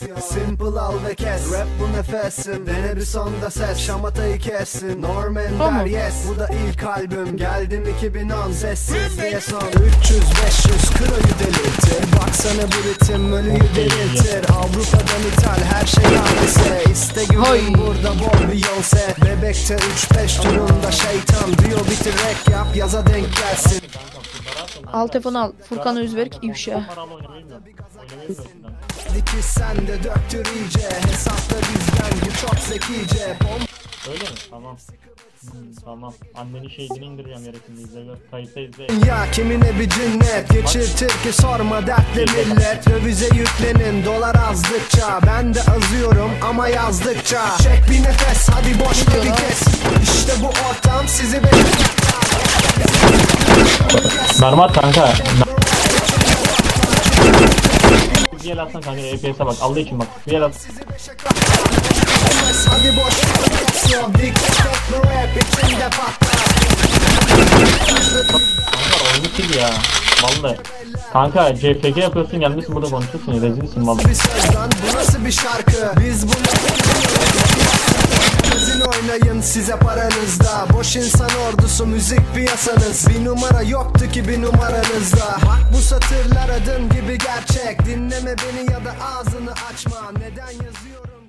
Simple al ve kes. Rap bu nefesim. Dene bir sonda ses. Şamatayı kessin. Norman Tamam. der yes. Bu da ilk albüm. Geldim 2010 Sessiz diye son 300 500 kiloyu delirtir Baksana bu ritim. Ölüyü diriltir Avrupa'dan ithal. Her şey hadise İste güven burada bol Beyoncé Bebekte 3-5 turunda şeytan. Diyor bitir rap yap yaza denk gelsin Al telefonu al. Furkan Özberk ifşa. Bu çok Öyle mi? Tamam. Hmm, tamam. Annenin şeyini indireceğim gerektiğinde izle gör. Kayıtta izle. Ya kimine bir cinnet Geçirtir ki sorma dertli millet Dövize yüklenin dolar azdıkça Ben de azıyorum ama yazdıkça Çek bir nefes hadi boş bir kes İşte bu ortam sizi bekliyor Mermat kanka. Bir el atsana kanka EPS'e bak Allah için bak. Bir el at. Kanka oyunu sil ya. Vallahi. Kanka CFG yapıyorsun gelmişsin burada konuşuyorsun rezilsin vallahi. bu nasıl bir şarkı Biz bunu Sizin oynayın size paranızda. Boş insan ordusu müzik piyasanız. Bir numara yoktu ki bir numaranızda. Bak bu satırlar adım gibi gerçek. Dinleme beni ya da ağzını açma. Neden yazıyor